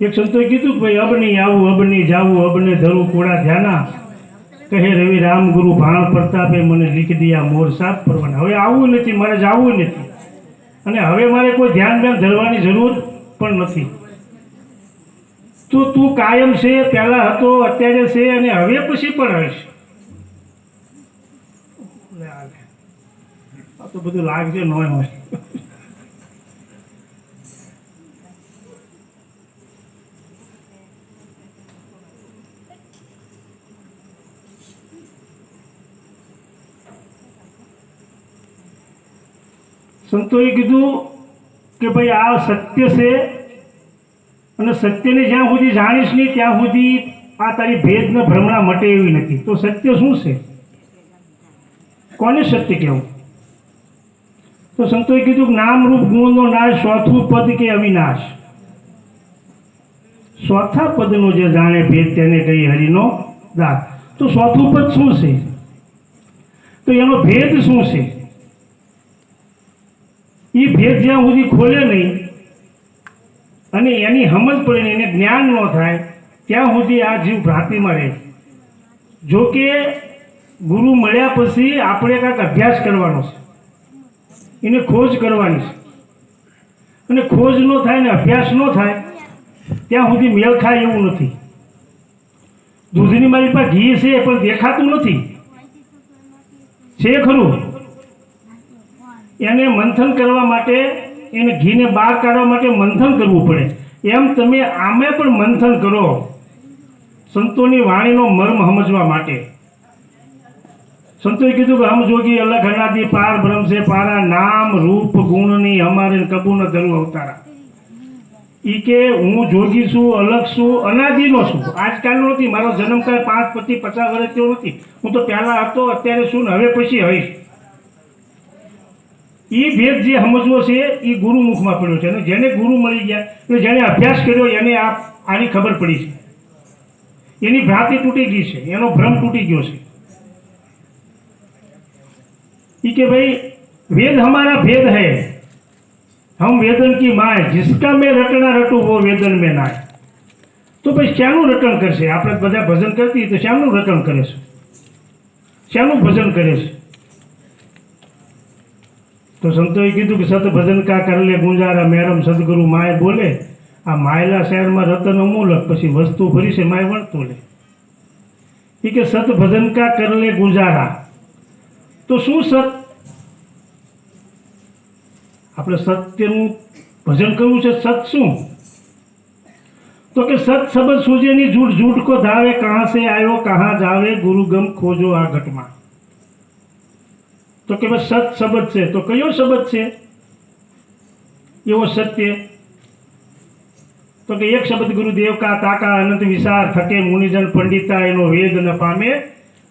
એક સંતોએ કીધું કે ભાઈ અબની આવું અબની જાવું અબને ધરું કોડા ધ્યાના. કહે, રવિ રામ ગુરુ ભાણ પ્રતાપે મને લીખી દિયા મોર સાફ પરવાના. હવે આવું નથી, મારે જાવું નથી. અને હવે મારે કોઈ ધ્યાન ધ્યાન ધરવાની જરૂર પણ નથી. તો તું કાયમ છે, પહેલા હતો, અત્યારે છે, અને હવે પછી પણ હશ લે. આ તો બધું લાગશે, નોય હોય. સંતોએ કીધું કે ભાઈ આ સત્ય છે અને સત્યને જ્યાં સુધી જાણીશ નહીં, ત્યાં સુધી આ તારી ભેદને ભ્રમણા મટે એવી નથી. તો સત્ય શું છે? કોને સત્ય કહેવું? તો સંતોએ કીધું કે નામરૂપ ગુણનો નાશ ચોથું પદ કે અવિનાશ. ચોથા પદનો જે જાણે ભેદ તેને કહી હરિનો દાસ. તો ચોથું પદ શું છે? તો એનો ભેદ શું છે? એ ભેદ જ્યાં સુધી ખોલે નહીં અને એની સમજ પડે એને જ્ઞાન ન થાય, ત્યાં સુધી આ જીવ ભ્રાંતિમાં રહે જો કે ગુરુ મળ્યા પછી આપણે કાંઈક અભ્યાસ કરવાનો છે. એને ખોજ કરવાની છે. અને ખોજ ન થાય ને અભ્યાસ ન થાય, ત્યાં સુધી મેળ ખાય એવું નથી. દૂધની મારી પાસે ઘી છે, પણ દેખાતું નથી. છે ખરું? એને મંથન કરવા માટે, એને ઘીને બહાર કાઢવા માટે મંથન કરવું પડે. એમ તમે આમે પણ મંથન કરો સંતોની વાણીનો મર્મ સમજવા માટે. સંતોએ કીધું કે, હમ જોગી અલગ અનાદિ પાર છે પારા, નામ રૂપ ગુણની અમારે કબૂ ન ધરું અવતારા. ઈ કે, હું જોગી છું અલગ છું, અનાદિનો છું. આજકાલનો નથી, મારો જન્મકાળ પાંચ, પચીસ, પચાસ વર્ષ તેવો નથી. હું તો પહેલાં હતો, અત્યારે છું ને, હવે પછી હઈશ એ ભેદ જે સમજવો છે એ ગુરુમુખમાં પડ્યો છે. અને જેને ગુરુ મળી ગયા, તો જેને અભ્યાસ કર્યો, એને આ આની ખબર પડી છે. એની ભ્રાંતિ તૂટી ગઈ છે. એનો ભ્રમ તૂટી ગયો છે. એ કે ભાઈ, વેદ હમારા ભેદ હૈ. હમ વેદન કી માય. જિસકા મેં રટના રટું, વો વેદન મેં નાય. તો ભાઈ, શ્યાનું રટણ કરશે? આપણે બધા ભજન કરતી તો શ્યામનું રટણ કરે છે. શ્યાનું ભજન કરે છે. તો સંતોએ કીધું કે સતભજન કા કરલે ગુંજારા, મેરમ સદગુરુ માય બોલે. આ માયલા શહેરમાં રતન અમૂલક પછી વસ્તુ ભરી છે, માય વળતું લે. એ કે સતભજન કા કરલે ગુંજારા. તો શું સત? આપણે સત્યનું ભજન કરવું છે, સત શું? તો કે સત સબદ સૂજેની જૂઠ જૂઠ કો ધાવે, કહાં સે આવ્યો કહાં જાવે, ગુરુગમ ખોજો આ ઘટમાં. તો કે ભાઈ સત શબ્દ છે તો કયો શબ્દ છે એવો સત્ય તો કે એક શબ્દ ગુરુદેવ કા તાકા અનંત વિચાર થકે મુનિજન પંડિતા એનો વેદ ન પામે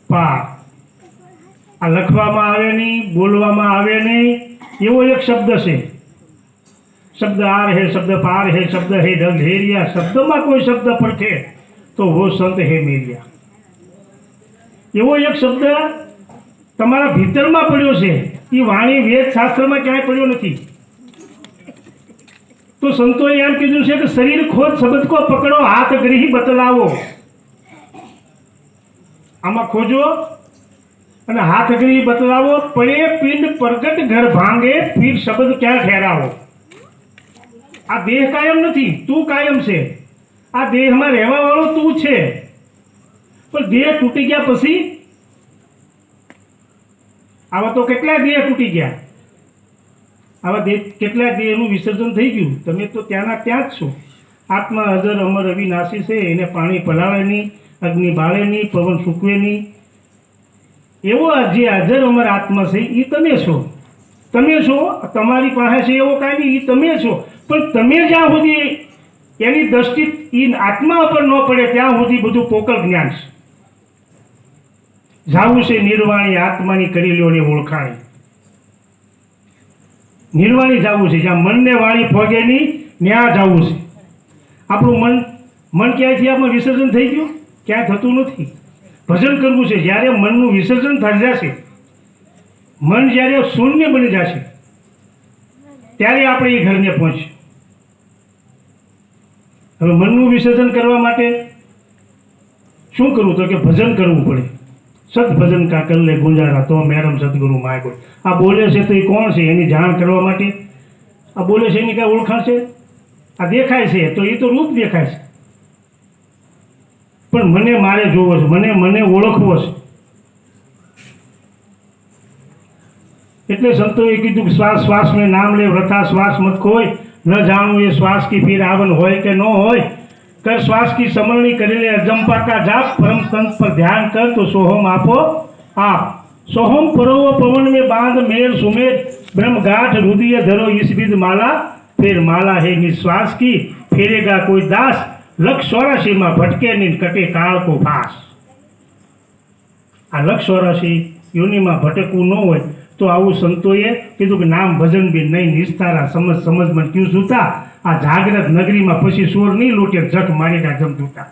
પાર આ લખવામાં આવે નહીં બોલવામાં આવે નહીં એવો એક શબ્દ છે શબ્દ આર હે શબ્દ પાર હે શબ્દ હે ઢગ હેરિયા શબ્દમાં કોઈ શબ્દ પડખે તો वो સંત હે મેરિયા એવો એક શબ્દ તમારા ભીતરમાં પડ્યો છે. એ વાણી વેદ શાસ્ત્રમાં ક્યાંય પડ્યો નથી. તો સંતોએ એમ કીધું છે કે શરીર ખોદ સબદકો પકડો, હાથ ગ્રહી બતલાવો. આમાં ખોજો અને હાથ ગ્રહી બતલાવો પડે પિંડ પ્રગટ ઘર ભાંગે, પીર શબ્દ ક્યાં ઠેરાવો? આ દેહ કાયમ નથી, તું કાયમ છે. આ દેહમાં રહેવા વાળો તું છે. પણ દેહ તૂટી ગયા પછી આવા તો કેટલા દેહ તૂટી ગયા. આવા દેહ કેટલા દેહનું વિસર્જન થઈ ગયું. તમે તો ત્યાંના ત્યાં જ છો. આત્મા અજર અમર અવિનાશી છે, એને પાણી પલાળે નહીં અગ્નિ બાળે નહીં પવન સૂકવે નહીં એવો જે હાજર અમર આત્મા છે એ તમે છો. તમે છો, તમારી પાસે છે એવો કાંઈ નહીં એ તમે છો. પણ તમે જ્યાં સુધી એની દ્રષ્ટિ એ આત્મા ઉપર ન પડે, ત્યાં સુધી બધું પોકળ જ્ઞાન છે. જાવું છે નિર્વાણી આત્માની કરી લ્યો ને ઓળખાણી. નિર્વાણી જવું છે, જ્યાં મનને વાણી ફોગે નહીં ત્યાં જવું છે. આપણું મન મન ક્યાંયથી આપણે વિસર્જન થઈ ગયું? ક્યાંય થતું નથી. ભજન કરવું છે, જ્યારે મનનું વિસર્જન થઈ જશે, મન જ્યારે શૂન્ય બની જશે, ત્યારે આપણે એ ઘરને પહોંચીએ હવે મનનું વિસર્જન કરવા માટે શું કરવું? તો કે ભજન કરવું પડે. સત કાકલને ગુંજારા તો મેડમ, સદગુરુ કોઈ આ બોલે છે તો એ કોણ છે? એની જાણ કરવા માટે? આ બોલે છે એની કાંઈ ઓળખાણ છે? આ દેખાય છે. તો એ તો રૂપ દેખાય છે. પણ મને મારે જોવો છે. મને મને ઓળખવો છે. એટલે સંતોએ કીધું કે શ્વાસ શ્વાસ મેં નામ લે, વ્રથા શ્વાસ મત ખોય ન જાણવું એ શ્વાસ કી ફીર આવન હોય કે ન હોય. कर श्वास की समरणी कर ले अजंपा का जाप, परम संत पर ध्यान कर तो सोहम आपो आप। सोहम परो पवन में बाँध मेर सुमेर ब्रह्म गाठ, रुदीय धरो इस विध माला। फिर माला है निश्वास की फेरेगा कोई दास। लक्ष चौरासी में भटके निन कटे काल को फास આ લક્ષ ચોરાસી યોનિમાં ભટકવું ન હોય તો આવું સંતોએ કીધું नाम भजन भी नहीं निस्तारा, समझ समझ સમજમાં क्यों સુતા આ જાગ્રત નગરીમાં પછી સોર નહીં લૂંટે જખ મારીને જમતું તૂટા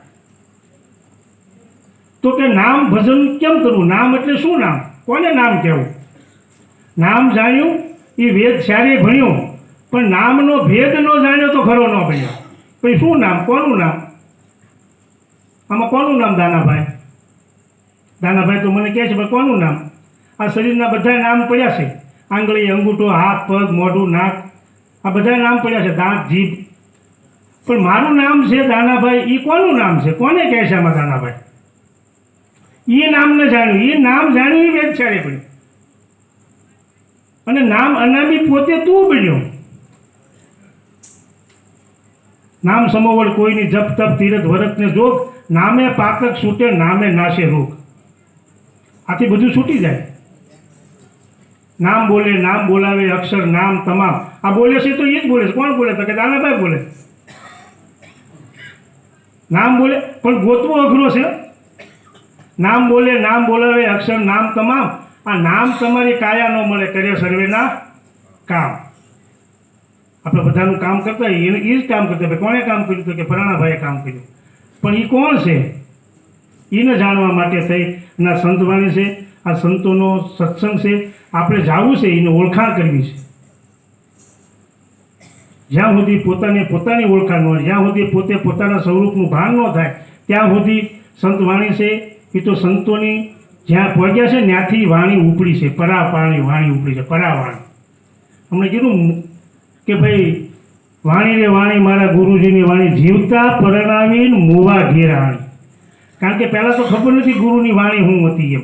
તો કે નામ ભજન કેમ કરવું? નામ એટલે શું નામ? કોને નામ કહેવું? નામ જાણ્યું, એ વેદ સારી ભણ્યો, પણ નામનો ભેદ ન જાણ્યો તો ખરો ન ભણ્યો. પછી શું નામ? કોનું નામ? આમાં કોનું નામ દાનાભાઈ? દાનાભાઈ તો મને કહે છે, ભાઈ, કોનું નામ? આ શરીરના બધા નામ પડ્યા છે. આંગળી, અંગૂઠો, હાથ, પગ, મોઢું, નાક આ બધા નામ પડ્યા છે, દાંત, જીભ. પણ મારું નામ છે દાનાભાઈ એ કોનું નામ છે? કોને કહે છે આમાં દાનાભાઈ? એ નામ ન જાણ્યું. એ નામ જાણ્યું એ વેદ ચારે પડ્યું. અને નામ અનામી પોતે તું બન્યો. નામ સમોવડ કોઈની જપ, તપ, તીરથ વરતને જોગ, નામે પાતક છૂટે, નામે નાશે રોગ. આથી બધું છૂટી જાય. નામ બોલે, નામ બોલાવે, અક્ષર, નામ, તમામ. આ બોલે છે તો એ જ બોલે છે. કોણ બોલે? તો કે દાનાભાઈ બોલે. નામ બોલે? પણ ગોતવો અઘરો છે. નામ બોલે, નામ બોલાવે અક્ષર નામ તમામ. આ નામ તમારી કાયા ન મળે. કરે સર્વેના કામ. આપણે બધાનું કામ કરતા એને એ જ કામ કરતા કોણે કામ કર્યું તો કે ફરાણાભાઈએ કામ કર્યું? પણ એ કોણ છે? એને જાણવા માટે થઈ. ના સંતવાણી છે. આ સંતોનો સત્સંગ છે. આપણે જાવું છે. એને ઓળખાણ કરવી છે. જ્યાં સુધી પોતાને પોતાની ઓળખાણ ન જ્યાં સુધી પોતે પોતાના સ્વરૂપનું ભાન ન થાય, ત્યાં સુધી સંત વાણી છે, એ તો સંતોની જ્યાં પહોંચ્યા છે, ત્યાંથી વાણી ઉપડી છે પરા પાણી વાણી ઉપડી છે પરા વાણી હમણાં કીધું કે ભાઈ, વાણી રે વાણી, મારા ગુરુજીની વાણી જીવતા પરણાવીને મોવા ઘેરાણી. કારણ કે પહેલાં તો ખબર નથી ગુરુની વાણી હું હતી એમ.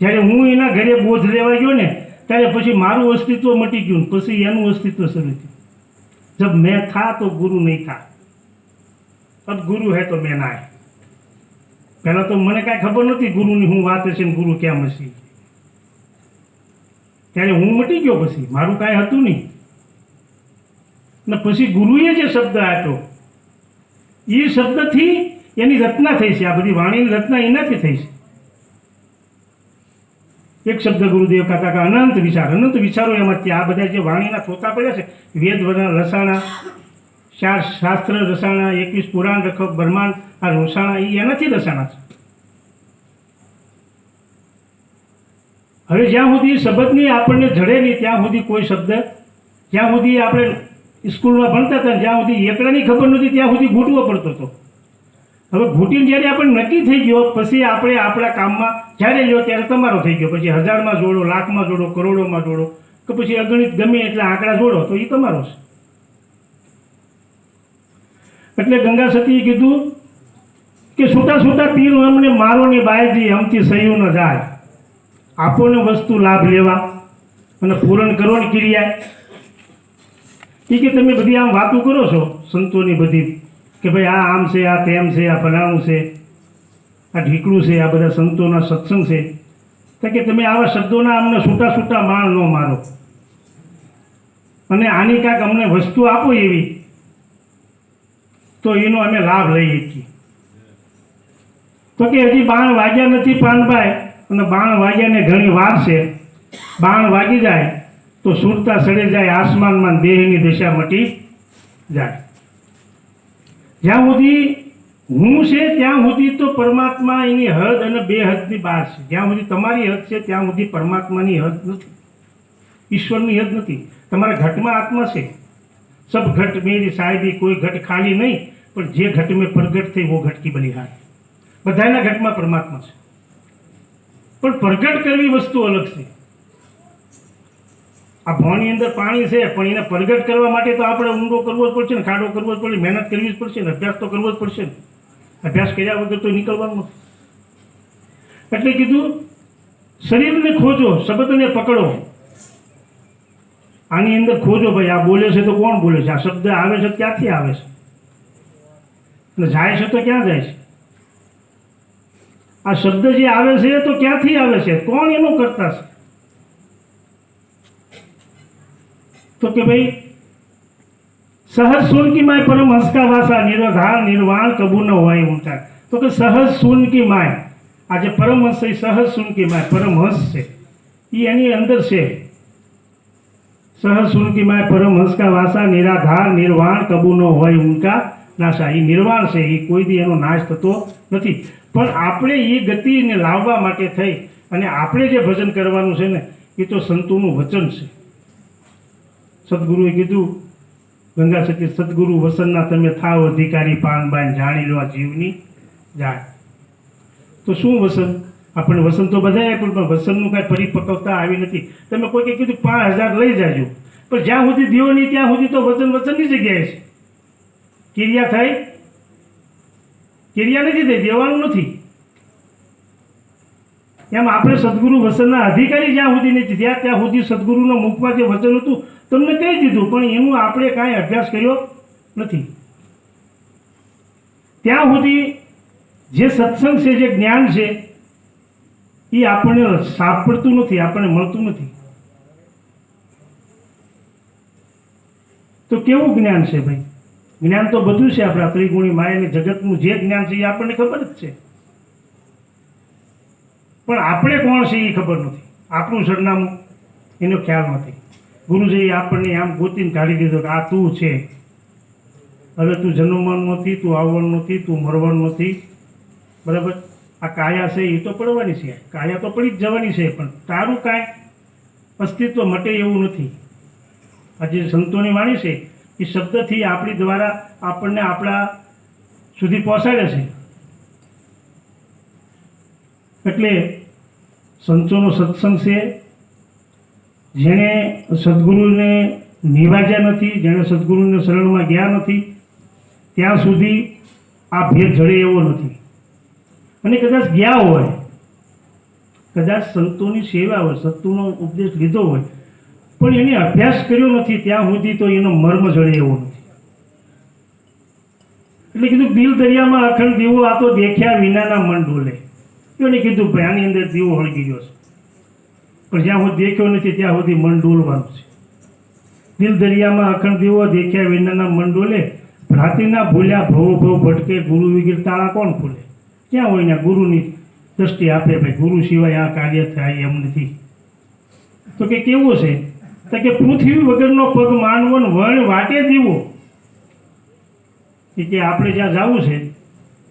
જ્યારે હું એના ઘરે બોધ લેવા ગયો ને, ત્યારે પછી મારું અસ્તિત્વ મટી ગયું પછી એનું અસ્તિત્વ શરૂ થયું. જબ મેં થા તો ગુરુ નહીં થા અબ ગુરુ હે તો મેં ના પહેલાં તો મને કાંઈ ખબર નથી ગુરુની હું વાત હશે ને ગુરુ કેમ હશે ત્યારે હું મટી ગયો પછી મારું કાંઈ હતું નહીં ને પછી ગુરુએ જે શબ્દ આપ્યો એ શબ્દથી એની રચના થઈ છે, આ બધી વાણીની રચના એનાથી થઈ છે। એક શબ્દ ગુરુદેવ કહેતા કે અનંત વિચાર. અનંત વિચારો એમાંથી આ બધા જે વાણીના થોતા પડ્યા છે, વેદ રસાણા ચાર શાસ્ત્ર રસાણા એકવીસ પુરાણ, રખક, બ્રહ્માંડ, આ રોસાણા એ એનાથી રસાણા છે. હવે જ્યાં સુધી શબ્દની આપણને જડે નહીં, ત્યાં સુધી કોઈ શબ્દ, જ્યાં સુધી આપણે સ્કૂલમાં ભણતા હતા, જ્યાં સુધી એકડાની ખબર નથી ત્યાં સુધી ઘૂંટવો પડતો હતો. હવે ઘૂંટીને જ્યારે આપણે નક્કી થઈ ગયો, પછી આપણે આપણા કામમાં જ્યારે લ્યો ત્યારે તમારો થઈ ગયો. પછી હજારમાં જોડો, લાખમાં જોડો, કરોડોમાં જોડો, કે પછી અગણિત ગમે એટલા આંકડા જોડો, તો એ તમારો છે. એટલે ગંગા સતીએ કીધું કે છૂટા છૂટા તીર અમને મારો ને બાયજી અમથી સહયું ન જાય. આપોને વસ્તુ લાભ લેવા અને પૂરણ કરો ને ક્રિયા. એ કે તમે બધી આમ વાતો કરો છો, સંતોની બધી. કે ભાઈ આ આમ છે, આ તેમ છે, આ ફલાણું છે, આ ઢીકડું છે, આ બધા સંતોના સત્સંગ છે. તો કે તમે આવા શબ્દોના અમને છૂટા છૂટા માણ ન મારો. અને આની કાંઈક અમને વસ્તુ આપો એવી. તો એનો અમે લાભ લઈ શકીએ. તો કે હજી બાણ વાગ્યા નથી પાનભાઈ, અને બાણ વાગ્યાને ઘણી વાર છે. બાણ વાગી જાય તો સુરતા સડે જાય, આસમાનમાં દેહની દિશા મટી જાય. જ્યાં સુધી હું છે, ત્યાં સુધી તો પરમાત્મા એની હદ અને બે હદની બહાર છે. જ્યાં સુધી તમારી હદ છે, ત્યાં સુધી પરમાત્માની હદ નથી. ઈશ્વરની હદ નથી. તમારા ઘટમાં આત્મા છે. સબ ઘટ મેરી સાહેબી કોઈ ઘટ ખાલી નહીં, પણ જે ઘટ મેં પ્રગટ થઈ, વો ઘટકી બની હાર. બધાના ઘટમાં પરમાત્મા છે. પણ પ્રગટ કરવી વસ્તુ અલગ છે. આ ભોણની અંદર પાણી છે, પણ એને પ્રગટ કરવા માટે તો આપણે ઊંડો કરવો જ પડશે ને, ખાડો કરવો જ પડશે, મહેનત કરવી જ પડશે ને, અભ્યાસ તો કરવો જ પડશે ને. અભ્યાસ કર્યા વગર તો નીકળવાનું એટલે કીધું, શરીરને ખોજો, શબ્દને પકડો. આની અંદર ખોજો ભાઈ, આ બોલે છે તો કોણ બોલે છે? આ શબ્દ આવે છે ક્યાંથી આવે છે? અને જાય છે તો ક્યાં જાય છે? આ શબ્દ જે આવે છે તો ક્યાંથી આવે છે? કોણ એનો કરતા છે? તો કે ભાઈ સહજ સુન કી માય પરમ હસકા વાસા નિર્વધાર નિર્વાણ કબૂ ન હોય ઊંચા તો કે સહજ સુન કી માય આ જે પરમહંસ છે, એ સહજ સુન કી માય પરમહંસ છે. એ એની અંદર છે. સહજ સુન કી માય પરમહંસ કા વાસા નિરાધાર નિર્વાણ કબૂ ન હોય ઊંકા નાશા એ નિર્વાણ છે એ કોઈ દી એનો નાશ થતો નથી. પણ આપણે એ ગતિને લાવવા માટે થઈ અને આપણે જે ભજન કરવાનું છે ને એ તો સંતોનું વચન છે. સદગુરુએ કીધું, ગંગા સતી સદગુરુ વસનના તમે થાવ અધિકારી પાન બાન જાણી લો આ જીવની જાણ તો શું વસન? આપણે વસન તો બધાએ પણ પણ વસનનું કાંઈ પરિપક્વતા આવી નથી. તમે કોઈ કીધું, પાંચ હજાર લઈ જાજો. પણ જ્યાં સુધી દીવો નહીં, ત્યાં સુધી તો વચન વચનની જગ્યાએ છે. ક્રિયા થાય ક્રિયા નથી થઈ, દેવાનું નથી. એમ આપણે સદગુરુ વસનના અધિકારી જ્યાં સુધી નથી ત્યાં ત્યાં સુધી સદગુરુના મુખમાં જે વચન હતું તમને કહી દીધું, પણ એનું આપણે કાંઈ અભ્યાસ કર્યો નથી. ત્યાં સુધી જે સત્સંગ છે, જે જ્ઞાન છે, એ આપણને સાંભળતું નથી, આપણને મળતું નથી. તો કેવું જ્ઞાન છે ભાઈ? જ્ઞાન તો બધું છે આપણા ત્રિગુણી માયાને જગતનું જે જ્ઞાન છે એ આપણને ખબર જ છે. પણ આપણે કોણ છે એ ખબર નથી. આપણું સરનામું, એનો ખ્યાલ નથી. ગુરુજીએ આપણને આમ ગોતીને કાઢી દીધો કે આ તું છે. હવે તું જન્મવાનું નથી, તું આવવાનું નથી, તું મરવાનું નથી. બરાબર? આ કાયા છે એ તો પડવાની છે. કાયા તો પડી જ જવાની છે, પણ તારું કાંઈ અસ્તિત્વ મટે એવું નથી. આ જે સંતોની વાણી છે, એ શબ્દથી આપણી દ્વારા આપણને આપણા સુધી પહોંચાડે છે. એટલે સંતોનો સત્સંગ છે જેણે સદગુરુને નિવાજ્યા નથી, જેણે સદગુરુને શરણમાં ગયા નથી, ત્યાં સુધી આ ભેદ જડે એવો નથી. અને કદાચ ગયા હોય, કદાચ સંતોની સેવા હોય, સત્તુનો ઉપદેશ લીધો હોય, પણ એને અભ્યાસ કર્યો નથી, ત્યાં સુધી તો એનો મર્મ જડે એવો નથી. એટલે કીધું દિલ દરિયામાં અખંડ દીવો આ તો દેખ્યા વિનાના મન ડોલે. એને કીધું ભાઈ આની અંદર દીવો હળગી ગયો છે. પણ જ્યાં હું દેખ્યો નથી, ત્યાં સુધી મન વાંચશે દિલ દરિયામાં અખંડ દીવો દેખ્યા વિનાના મંડોલે ભ્રાતિના ભૂલ્યા ભવો ભવ ભટકે ગુરુ વિગીર તાળા કોણ ખોલે? ક્યાં હોય ને ગુરુની દ્રષ્ટિ આપે ભાઈ? ગુરુ સિવાય આ કાર્ય થાય એમ નથી. તો કે કેવું છે? તો કે પૃથ્વી વગરનો પગ માનવો ને વણ વાટે દીવો. કે આપણે જ્યાં જવું છે,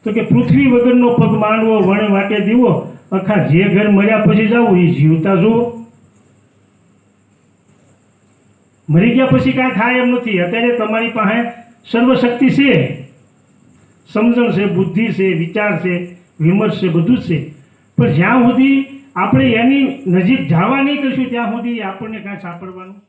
તો કે પૃથ્વી વગરનો પગ માંડવો વણ વાટે દીવો. આખા જે ઘર મર્યા પછી જવું એ જીવતા જુઓ. મરી ગયા પછી કાંઈ થાય એમ નથી. અત્યારે તમારી પાસે સર્વશક્તિ છે. સમજણ છે, બુદ્ધિ છે, વિચાર છે, વિમર્શ છે, બધું જ છે. પણ જ્યાં સુધી આપણે એની નજીક જવા નહીં કરશું ત્યાં સુધી આપણને કાંઈ સાંભળવાનું